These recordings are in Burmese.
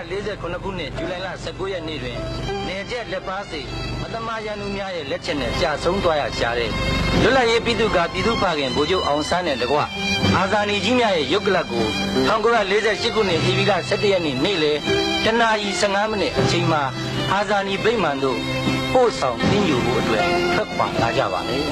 1948ခုနှစ်ဇူလိုင်လ19ရက်နေ့တွင်နေကျက်လက်ပါစိတ်အတမယန္တုများရဲ့လက်ချက်နဲ့ကြာဆုံးသွားရရှာတဲ့လွတ်လပ်ရေးပြည်သူ့ကပြည်သူ့ဖခင်ဗိုလ်ချုပ်အောင်ဆန်းနဲ့တကွအာဇာနည်ကြီးများရဲ့ရုပ်ကလပ်ကို1948ခုနှစ်ဧပြီလ17ရက်နေ့နေ့လယ်တနာရီ15မိနစ်အချိန်မှာအာဇာနည်ဗိမာန်သို့ပို့ဆောင်တင်ယူဖို့အတွက်ထွက်ခွာလာကြပါမယ်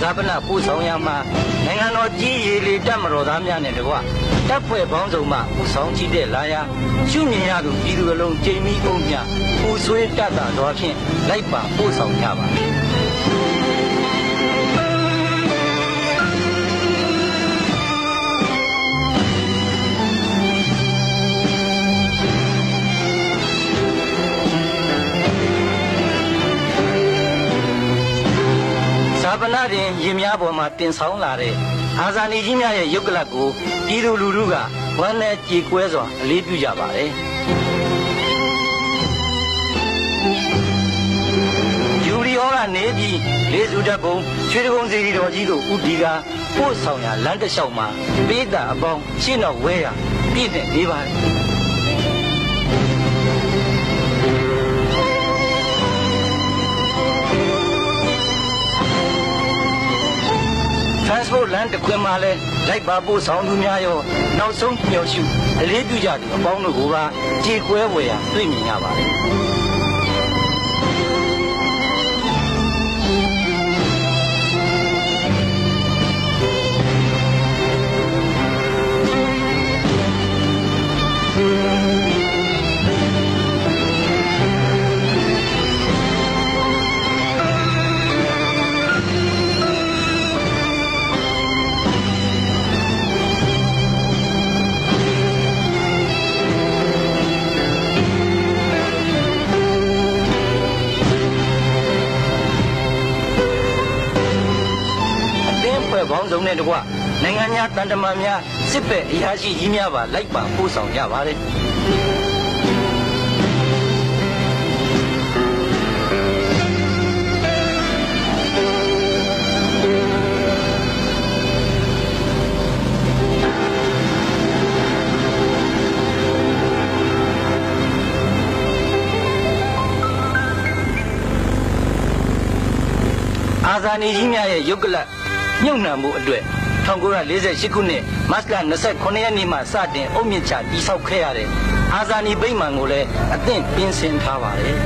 ဇာပနပို့ဆောင်ရမှာနိုင်ငံတော်ကြီးရေလေတပ်မတော်သားများနဲ့တကွတပ်ဖွဲ့ပေါင်းစုံမှပူဆောင်ကြည့်တဲ့လာရရှုမြင်ရသူပြည်သူအလုံးကြိမ်မီအောင်မြပူဆွေးတတ်တာတော်ဖြင့်လိုက်ပါပို့ဆောင်ကြပါ တွင်ရင်များပေါ်မှာတင်ဆောင်လာတဲ့အာဇာနည်ကြီးများရဲ့ရုပ်ကလပ်ကိုပြည်သူလူထုကဝမ်းနဲ့ကြေကွဲစွာအလေးပြုကြပါတယ်ယူရီဟောကနေပြီးလေးစုတပ်ပုံရွှေတကုံစီရီတော်ကြီးတို့ဥတီကပို့ဆောင်ရာလမ်းတစ်လျှောက်မှာပေးတာအပေါင်းရှင်းတော့ဝဲရပြည့်တဲ့နေပါတယ် transport land တစ်ခွင်မှာလဲလိုက်ပါပို့ဆောင်သူများရောနောက်ဆုံးမျှော်ရှုအလေးပြုကြသူအပေါင်းတို့ကပါကြေကွဲဝယ်ရတွေ့မြင်ရပါတယ် စုံနဲ့တကွနိုင်ငံများတန်တမာများစစ်ဘက်အရာရှိကြီးများပါလိုက်ပါပို့ဆောင်ကြပါတယ်အာဇာနည်ကြီးများရဲ့ရုပ်ကလပ် မြုပ်နှံမှုအတွက်1948ခုနှစ်မတ်လ29ရက်နေ့မှစတင်အုတ်မြင့်ချတိဆောက်ခဲ့ရတဲ့အာဇာနည်ဗိမာန်ကိုလည်းအသင့်ပြင်ဆင်ထားပါတယ်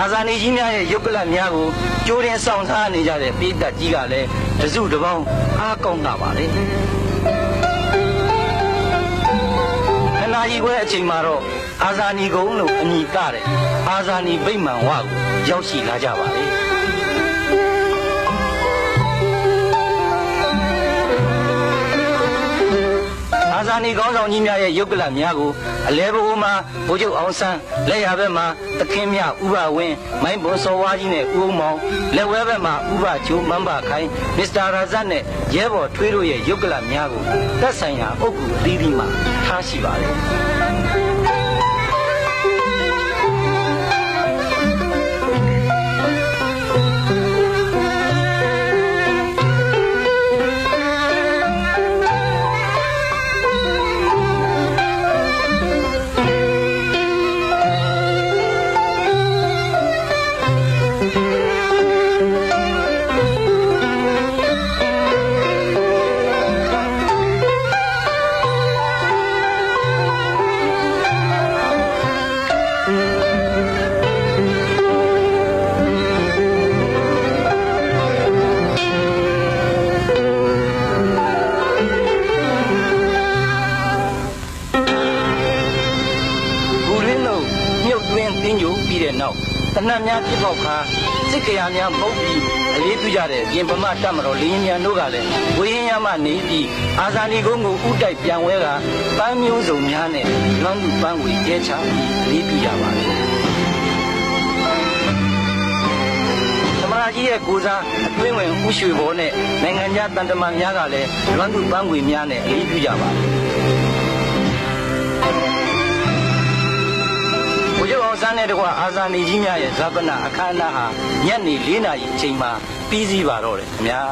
အာဇာနည်ကြီးများရဲ့ရုပ်ကလပ်များကိုကြိုးတင်ဆောင်ထားနေကြတဲ့ပြည်သက်ကြီးကလည်းတစုတစ်ပေါင်းအားကောင်းတာပါလေခဏကြီးခွဲအချိန်မှာတော့ အာဇာနည်ကုန်းလို့အမည်ကတဲ့အာဇာနည်ဗိမာန်ဝကိုရောက်ရှိလာကြပါလေအာဇာနည်ကောင်းဆောင်ကြီးများရဲ့ရုပ်ကလပ်များကိုအလဲဘိုးမှာဗိုလ်ချုပ်အောင်ဆန်းလက်ရဘက်မှာသခင်မြဥပဝင်းမိုင်းဘွန်စော်ဝါးကြီးနဲ့ဦးအောင်မောင်လက်ဝဲဘက်မှာဥပချိုးမန်းပါခိုင်မစ္စတာရာဇတ်နဲ့ရဲဘော်ထွေးတို့ရဲ့ရုပ်ကလပ်များကိုသက်ဆိုင်ရာအုပ်ကူအသီးသီးမှာထားရှိပါတယ် တနတ်များပြစ်ပေါက်ခါစစ်ကြရာများမုတ်ပြီးအလေးပြုကြတဲ့ပြင်ပမတက်မတော်လင်းမြန်တို့ကလည်းဝေရင်ရမနေပြီးအာဇာနည်ကုန်းကိုဥတိုက်ပြန်ဝဲကပန်းမျိုးစုံများနဲ့လွမ်းသူပန်းဝေကျဲချပြီးအလေးပြုကြပါလေသမရကြီးရဲ့ကိုစားအတွင်းဝင်ဥရွှေဘောနဲ့နိုင်ငံခြားတန်တမန်များကလည်းလွမ်းသူပန်းခွေများနဲ့အလေးပြုကြပါတယ် န်းတဲ့တကွာအာဇာနည်ကြီးများရဲ့ဇာပနာအခမ်းအနားဟာညနေ၄နာရီအချိန်မှာပြီးစီးပါတော့တယ်ခင်ဗျာ